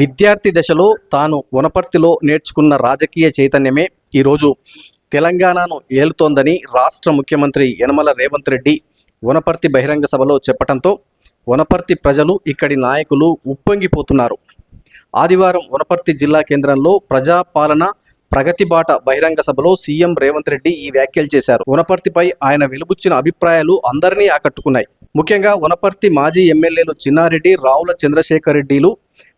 విద్యార్థి దశలో తాను వనపర్తిలో నేర్చుకున్న రాజకీయ చైతన్యమే ఈరోజు తెలంగాణను ఏలుతోందని రాష్ట్ర ముఖ్యమంత్రి యనమల రేవంత్ రెడ్డి వనపర్తి బహిరంగ సభలో చెప్పడంతో వనపర్తి ప్రజలు ఇక్కడి నాయకులు ఉప్పొంగిపోతున్నారు. ఆదివారం వనపర్తి జిల్లా కేంద్రంలో ప్రజాపాలన ప్రగతి బాట బహిరంగ సభలో సీఎం రేవంత్ రెడ్డి ఈ వ్యాఖ్యలు చేశారు. వనపర్తిపై ఆయన వెలుబుచ్చిన అభిప్రాయాలు అందరినీ ఆకట్టుకున్నాయి. ముఖ్యంగా వనపర్తి మాజీ ఎమ్మెల్యేలు చిన్నారెడ్డి రావుల చంద్రశేఖర్ రెడ్డిలు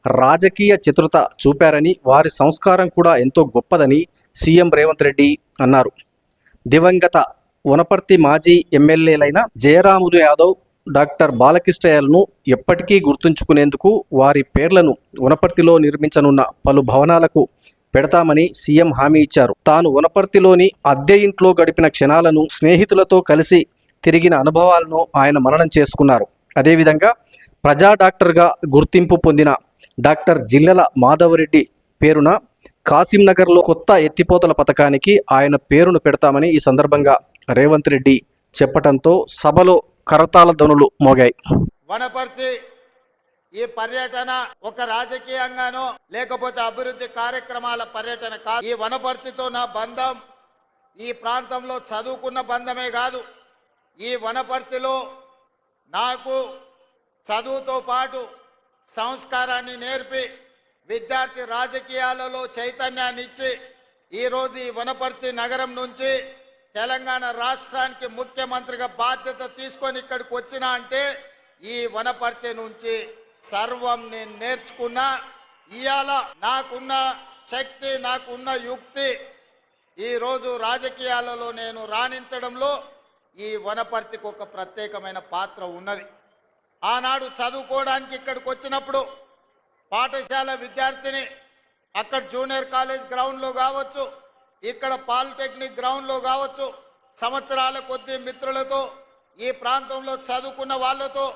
రాజకీయ చతురత చూపారని వారి సంస్కారం కూడా ఎంతో గొప్పదని సీఎం రేవంత్ రెడ్డి అన్నారు. దివంగత వనపర్తి మాజీ ఎమ్మెల్యేలైన జయరాములు యాదవ్ డాక్టర్ బాలకృష్ణయ్యలను ఎప్పటికీ గుర్తుంచుకునేందుకు వారి పేర్లను వనపర్తిలో నిర్మించనున్న పలు భవనాలకు పెడతామని సీఎం హామీ ఇచ్చారు. తాను వనపర్తిలోని అద్దె ఇంట్లో గడిపిన క్షణాలను స్నేహితులతో కలిసి తిరిగిన అనుభవాలను ఆయన మరణం చేసుకున్నారు. అదేవిధంగా ప్రజా డాక్టర్గా గుర్తింపు పొందిన డాక్టర్ జిల్లెల మాధవరెడ్డి పేరున కాసింనగర్లో కొత్త ఎత్తిపోతల పథకానికి ఆయన పేరును పెడతామని ఈ సందర్భంగా రేవంత్ రెడ్డి చెప్పటంతో సభలో కరతాళ ధ్వనులు మోగాయి. వనపర్తి ఈ పర్యటన ఒక రాజకీయంగానో లేకపోతే అభివృద్ధి కార్యక్రమాల పర్యటన కాదు ఈ వనపర్తితో నా బంధం ఈ ప్రాంతంలో చదువుకున్న బంధమే కాదు. ఈ వనపర్తిలో నాకు చదువుతో పాటు సంస్కారాన్ని నేర్పి విద్యార్థి రాజకీయాలలో చైతన్యాన్ని ఇచ్చి ఈరోజు ఈ వనపర్తి నగరం నుంచి తెలంగాణ రాష్ట్రానికి ముఖ్యమంత్రిగా బాధ్యత తీసుకొని ఇక్కడికి వచ్చినా అంటే ఈ వనపర్తి నుంచి సర్వం నేను నేర్చుకున్నా. ఇవాళ నాకున్న శక్తి నాకున్న యుక్తి ఈరోజు రాజకీయాలలో నేను రాణించడంలో ఈ వనపర్తికి ఒక ప్రత్యేకమైన పాత్ర ఉన్నది. ఆనాడు చదువుకోవడానికి ఇక్కడికి వచ్చినప్పుడు పాఠశాల విద్యార్థిని అక్కడ జూనియర్ కాలేజ్ గ్రౌండ్లో కావచ్చు ఇక్కడ పాలిటెక్నిక్ గ్రౌండ్లో కావచ్చు సంవత్సరాల కొద్ది మిత్రులతో ఈ ప్రాంతంలో చదువుకున్న వాళ్ళతో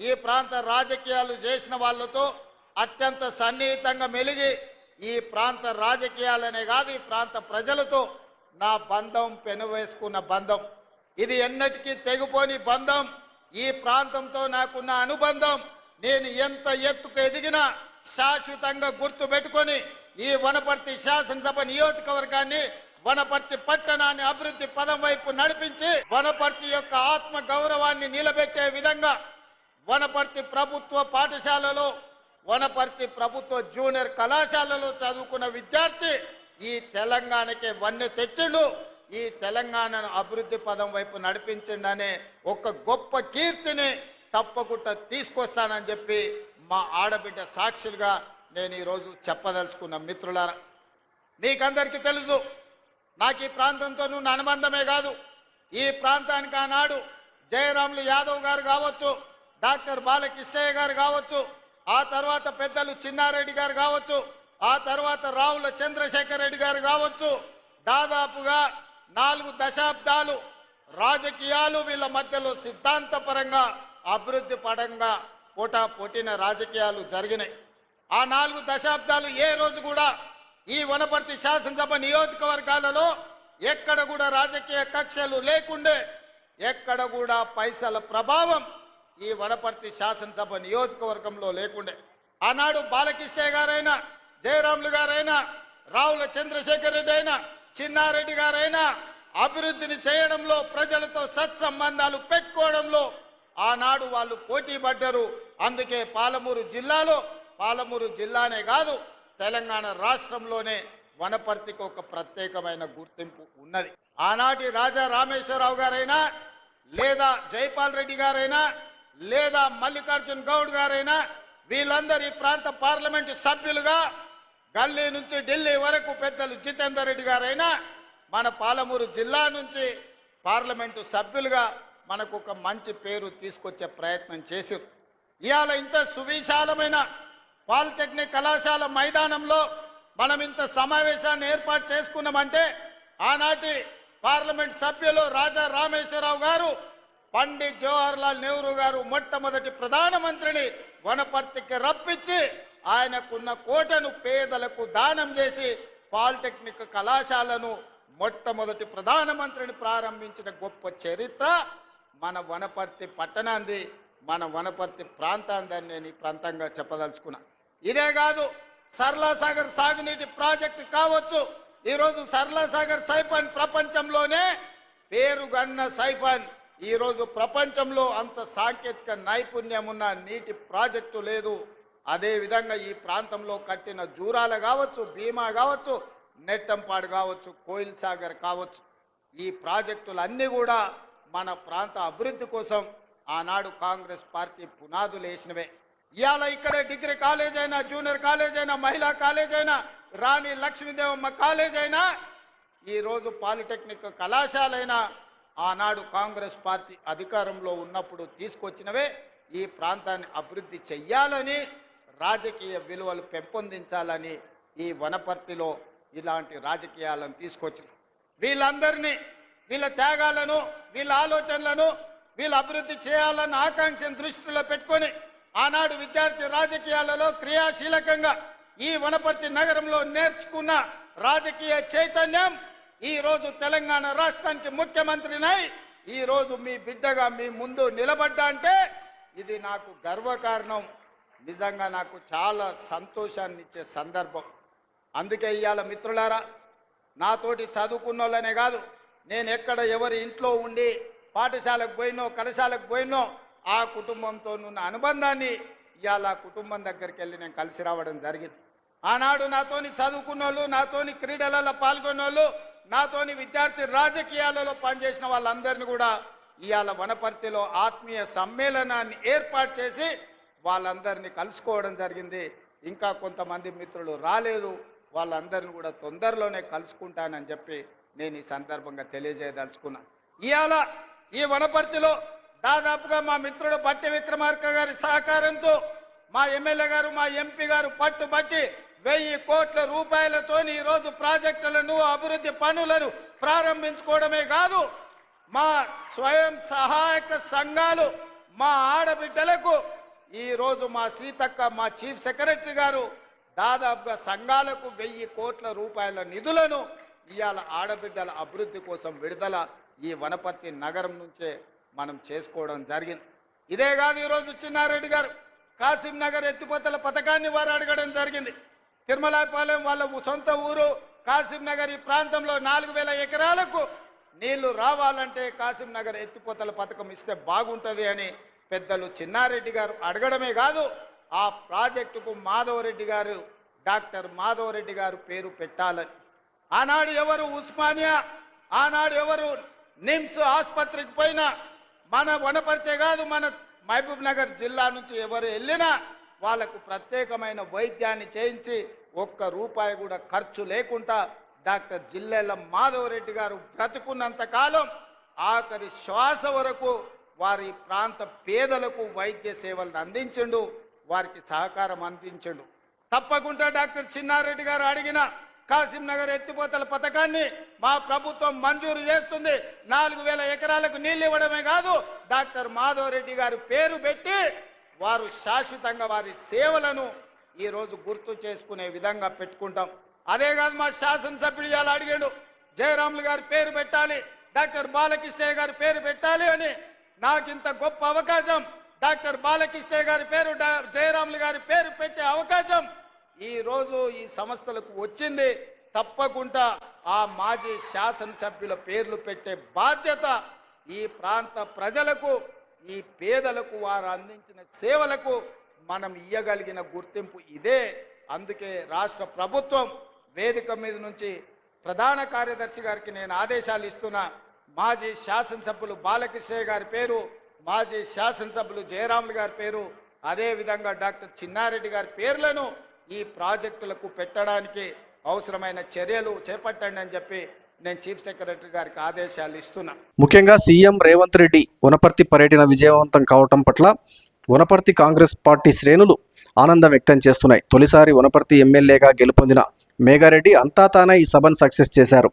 ఈ ప్రాంత రాజకీయాలు చేసిన వాళ్ళతో అత్యంత సన్నిహితంగా మెలిగి ఈ ప్రాంత రాజకీయాలనే కాదు ఈ ప్రాంత ప్రజలతో నా బంధం పెనువేసుకున్న బంధం. ఇది ఎన్నటికీ తెగిపోని బంధం. ఈ ప్రాంతంతో నాకున్న అనుబంధం నేను ఎంత ఎత్తుకు ఎదిగినా శాశ్వతంగా గుర్తు పెట్టుకొని ఈ వనపర్తి శాసనసభ నియోజకవర్గాన్ని వనపర్తి పట్టణాన్ని అభివృద్ధి పదం వైపు నడిపించి వనపర్తి యొక్క ఆత్మ గౌరవాన్ని నిలబెట్టే విధంగా వనపర్తి ప్రభుత్వ పాఠశాలలో వనపర్తి ప్రభుత్వ జూనియర్ కళాశాలలో చదువుకున్న విద్యార్థి ఈ తెలంగాణకే వన్నె తెచ్చిండు. ఈ తెలంగాణను అభివృద్ధి పదం వైపు నడిపించిండనే ఒక గొప్ప కీర్తిని తప్పకుండా తీసుకొస్తానని చెప్పి మా ఆడబిడ్డ సాక్షులుగా నేను ఈరోజు చెప్పదలుచుకున్న మిత్రులారా. మీకందరికీ తెలుసు నాకు ఈ ప్రాంతంతో ఉన్న అనుబంధమే కాదు. ఈ ప్రాంతానికి ఆనాడు జయరాములు యాదవ్ గారు కావచ్చు డాక్టర్ బాలకృష్ణయ్య గారు కావచ్చు ఆ తర్వాత పెద్దలు చిన్నారెడ్డి గారు కావచ్చు ఆ తర్వాత రావుల చంద్రశేఖర్ రెడ్డి గారు కావచ్చు దాదాపుగా నాలుగు దశాబ్దాలు రాజకీయాలు వీళ్ళ మధ్యలో సిద్ధాంతపరంగా అభివృద్ధి పరంగా పోటా పోటీన రాజకీయాలు జరిగినాయి. ఆ నాలుగు దశాబ్దాలు ఏ రోజు కూడా ఈ వనపర్తి శాసనసభ నియోజకవర్గాలలో ఎక్కడ కూడా రాజకీయ కక్షలు లేకుండే ఎక్కడ కూడా పైసల ప్రభావం ఈ వనపర్తి శాసనసభ నియోజకవర్గంలో లేకుండే. ఆనాడు బాలకృష్ణయ్య గారైనా జయరాములు గారైనా రావుల చంద్రశేఖర్ రెడ్డి అయినా చిన్నారెడ్డి గారైనా అభివృద్ధిని చేయడంలో ప్రజలతో సత్సంబంధాలు పెట్టుకోవడంలో ఆనాడు వాళ్ళు పోటీ పడ్డారు. అందుకే పాలమూరు జిల్లాలో పాలమూరు జిల్లానే కాదు తెలంగాణ రాష్ట్రంలోనే వనపర్తికి ఒక ప్రత్యేకమైన గుర్తింపు ఉన్నది. ఆనాటి రాజా రామేశ్వరరావు గారైనా లేదా జైపాల్ రెడ్డి గారైనా లేదా మల్లికార్జున్ గౌడ్ గారైనా వీళ్ళందరి ప్రాంత పార్లమెంటు సభ్యులుగా గల్లీ నుంచి ఢిల్లీ వరకు పెద్దలు జితేందర్ రెడ్డి గారైనా మన పాలమూరు జిల్లా నుంచి పార్లమెంటు సభ్యులుగా మనకు ఒక మంచి పేరు తీసుకొచ్చే ప్రయత్నం చేశారు ఇవాళ ఇంత సువిశాలమైన పాలిటెక్నిక్ కళాశాల మైదానంలో మనం ఇంత సమావేశాన్ని ఏర్పాటు చేసుకున్నామంటే ఆనాటి పార్లమెంట్ సభ్యులు రాజా రామేశ్వరరావు గారు పండిత్ జవహర్లాల్ నెహ్రూ గారు మొట్టమొదటి ప్రధానమంత్రిని వనపర్తికి రప్పించి ఆయనకున్న కోటను పేదలకు దానం చేసి పాలిటెక్నిక్ కళాశాలను మొట్టమొదటి ప్రధానమంత్రిని ప్రారంభించిన గొప్ప చరిత్ర మన వనపర్తి పట్టణాంది మన వనపర్తి ప్రాంతాందని నేను ఈ ప్రాంతంగా చెప్పదలుచుకున్నా. ఇదే కాదు సర్లాసాగర్ సాగునీటి ప్రాజెక్టు కావచ్చు. ఈరోజు సర్లాసాగర్ సైఫన్ ప్రపంచంలోనే పేరుగన్న సైఫన్. ఈరోజు ప్రపంచంలో అంత సాంకేతిక నైపుణ్యం ఉన్న నీటి ప్రాజెక్టు లేదు. అదేవిధంగా ఈ ప్రాంతంలో కట్టిన జూరాలు కావచ్చు భీమా కావచ్చు నెట్టంపాడు కావచ్చు కోయిల్ సాగర్ కావచ్చు ఈ ప్రాజెక్టులన్నీ కూడా మన ప్రాంత అభివృద్ధి కోసం ఆనాడు కాంగ్రెస్ పార్టీ పునాదులు వేసినవే. ఇవాళ ఇక్కడే డిగ్రీ కాలేజ్ అయినా జూనియర్ కాలేజ్ అయినా మహిళా కాలేజ్ అయినా రాణి లక్ష్మీదేవమ్మ కాలేజ్ అయినా ఈరోజు పాలిటెక్నిక్ కళాశాలైనా ఆనాడు కాంగ్రెస్ పార్టీ అధికారంలో ఉన్నప్పుడు తీసుకొచ్చినవే. ఈ ప్రాంతాన్ని అభివృద్ధి చెయ్యాలని రాజకీయ విలువలు పెంపొందించాలని ఈ వనపర్తిలో ఇలాంటి రాజకీయాలను తీసుకొచ్చిన వీళ్ళందరినీ వీళ్ళ త్యాగాలను వీళ్ళ ఆలోచనలను వీళ్ళు అభివృద్ధి చేయాలన్న ఆకాంక్షను దృష్టిలో పెట్టుకొని ఆనాడు విద్యార్థి రాజకీయాలలో క్రియాశీలకంగా ఈ వనపర్తి నగరంలో నేర్చుకున్న రాజకీయ చైతన్యం ఈ రోజు తెలంగాణ రాష్ట్రానికి ముఖ్యమంత్రినై ఈ రోజు మీ బిడ్డగా మీ ముందు నిలబడ్డా అంటే ఇది నాకు గర్వకారణం. నిజంగా నాకు చాలా సంతోషాన్ని ఇచ్చే సందర్భం. అందుకే ఇవాళ మిత్రులారా నాతోటి చదువుకున్న వాళ్ళనే కాదు నేను ఎక్కడ ఎవరి ఇంట్లో ఉండి పాఠశాలకు పోయినో కళాశాలకు పోయినో ఆ కుటుంబంతో ఉన్న అనుబంధాన్ని ఇవాళ కుటుంబం దగ్గరికి వెళ్ళి నేను కలిసి రావడం జరిగింది. ఆనాడు నాతోని చదువుకున్న వాళ్ళు నాతోని క్రీడలలో పాల్గొన్న వాళ్ళు నాతోని విద్యార్థి రాజకీయాలలో పనిచేసిన వాళ్ళందరినీ కూడా ఇవాళ వనపర్తిలో ఆత్మీయ సమ్మేళనాన్ని ఏర్పాటు చేసి వాళ్ళందరినీ కలుసుకోవడం జరిగింది. ఇంకా కొంతమంది మిత్రులు రాలేదు. వాళ్ళందరిని కూడా తొందరలోనే కలుసుకుంటానని చెప్పి నేను ఈ సందర్భంగా తెలియజేయదలుచుకున్నా. ఇవాళ ఈ వనపర్తిలో దాదాపుగా మా మిత్రుడు బట్టి విక్రమార్క గారి సహకారంతో మా ఎమ్మెల్యే గారు మా ఎంపీ గారు పట్టుబట్టి వెయ్యి కోట్ల రూపాయలతో ఈరోజు ప్రాజెక్టులను అభివృద్ధి పనులను ప్రారంభించుకోవడమే కాదు మా స్వయం సహాయక సంఘాలు మా ఆడబిడ్డలకు ఈరోజు మా సీతక్క మా చీఫ్ సెక్రటరీ గారు దాదాపుగా సంఘాలకు వెయ్యి కోట్ల రూపాయల నిధులను ఇవాళ ఆడబిడ్డల అభివృద్ధి కోసం విడుదల ఈ వనపర్తి నగరం నుంచే మనం చేసుకోవడం జరిగింది. ఇదే కాదు ఈరోజు చిన్నారెడ్డి గారు కాసిం నగర్ ఎత్తిపోతల పథకాన్ని వారు అడగడం జరిగింది. తిరుమలాపాలెం వాళ్ళ సొంత ఊరు కాసిం నగర్ ఈ ప్రాంతంలో నాలుగు వేల ఎకరాలకు నీళ్ళు రావాలంటే కాసిం నగర్ ఎత్తిపోతల పథకం ఇస్తే బాగుంటుంది అని పెద్దలు చిన్నారెడ్డి గారు అడగడమే కాదు ఆ ప్రాజెక్టుకు మాధవరెడ్డి గారు డాక్టర్ మాధవరెడ్డి గారు పేరు పెట్టాలని. ఆనాడు ఎవరు ఉస్మానియా ఆనాడు ఎవరు నిమ్స్ ఆసుపత్రికి పోయినా మన వనపర్తే కాదు మన మహబూబ్ నగర్ జిల్లా నుంచి ఎవరు వెళ్ళినా వాళ్ళకు ప్రత్యేకమైన వైద్యాన్ని చేయించి ఒక్క రూపాయి కూడా ఖర్చు లేకుండా డాక్టర్ జిల్లెల మాధవరెడ్డి గారు బ్రతుకున్నంత కాలం ఆఖరి శ్వాస వరకు వారి ప్రాంత పేదలకు వైద్య సేవలను అందించండు వారికి సహకారం అందించండు. తప్పకుండా డాక్టర్ చిన్నారెడ్డి గారు అడిగిన కాసింనగర్ ఎత్తిపోతల పథకాన్ని మా ప్రభుత్వం మంజూరు చేస్తుంది. నాలుగు వేల ఎకరాలకు నీళ్ళు ఇవ్వడమే కాదు డాక్టర్ మాధవరెడ్డి గారు గారి పేరు పెట్టి వారు శాశ్వతంగా వారి సేవలను ఈరోజు గుర్తు చేసుకునే విధంగా పెట్టుకుంటాం. అదే కాదు మా శాసనసభ్యుడు ఇవాళ అడిగాడు జయరాములు గారి పేరు పెట్టాలి డాక్టర్ బాలకృష్ణయ్య గారి పేరు పెట్టాలి అని నాకు ఇంత గొప్ప అవకాశం. డాక్టర్ బాలకృష్ణ గారి పేరు డా- జయరాములు గారి పేరు పెట్టే అవకాశం. ఈ రోజు ఈ సంస్థలకు వచ్చింది. తప్పకుండా ఆ మాజీ శాసనసభ్యుల పేర్లు పెట్టే బాధ్యత ఈ ప్రాంత ప్రజలకు ఈ పేదలకు వారు అందించిన సేవలకు మనం ఇయ్యగలిగిన గుర్తింపు ఇదే. అందుకే రాష్ట్ర ప్రభుత్వం వేదిక మీద నుంచి ప్రధాన కార్యదర్శి గారికి నేను ఆదేశాలు ఇస్తున్నా. మాజీ శాసనసభ్యులు బాలకృష్ణయ్య గారి పేరు మాజీ శాసనసభ్యులు జయరాములు గారి పేరు అదేవిధంగా డాక్టర్ చిన్నారెడ్డి గారి పేర్లను ఈ ప్రాజెక్టులకు పెట్టడానికి అవసరమైన చర్యలు చేపట్టండి అని చెప్పి నేను చీఫ్ సెక్రటరీ గారికి ఆదేశాలు ఇస్తున్నా. ముఖ్యంగా సీఎం రేవంత్ రెడ్డి వనపర్తి పర్యటన విజయవంతం కావటం పట్ల వనపర్తి కాంగ్రెస్ పార్టీ శ్రేణులు ఆనందం వ్యక్తం చేస్తున్నాయి. తొలిసారి వనపర్తి ఎమ్మెల్యేగా గెలుపొందిన మేఘారెడ్డి అంతా తానే ఈ సభను సక్సెస్ చేశారు.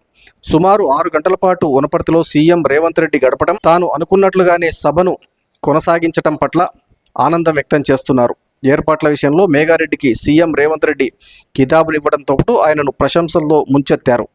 సుమారు ఆరు గంటల పాటు వనపర్తిలో సీఎం రేవంత్ రెడ్డి గడపడం తాను అనుకున్నట్లుగానే సభను కొనసాగించటం పట్ల ఆనందం వ్యక్తం చేస్తున్నారు. ఏర్పాట్ల విషయంలో మేఘారెడ్డికి సీఎం రేవంత్ రెడ్డి కితాబులు ఇవ్వడంతో పాటు ఆయనను ప్రశంసల్లో ముంచెత్తారు.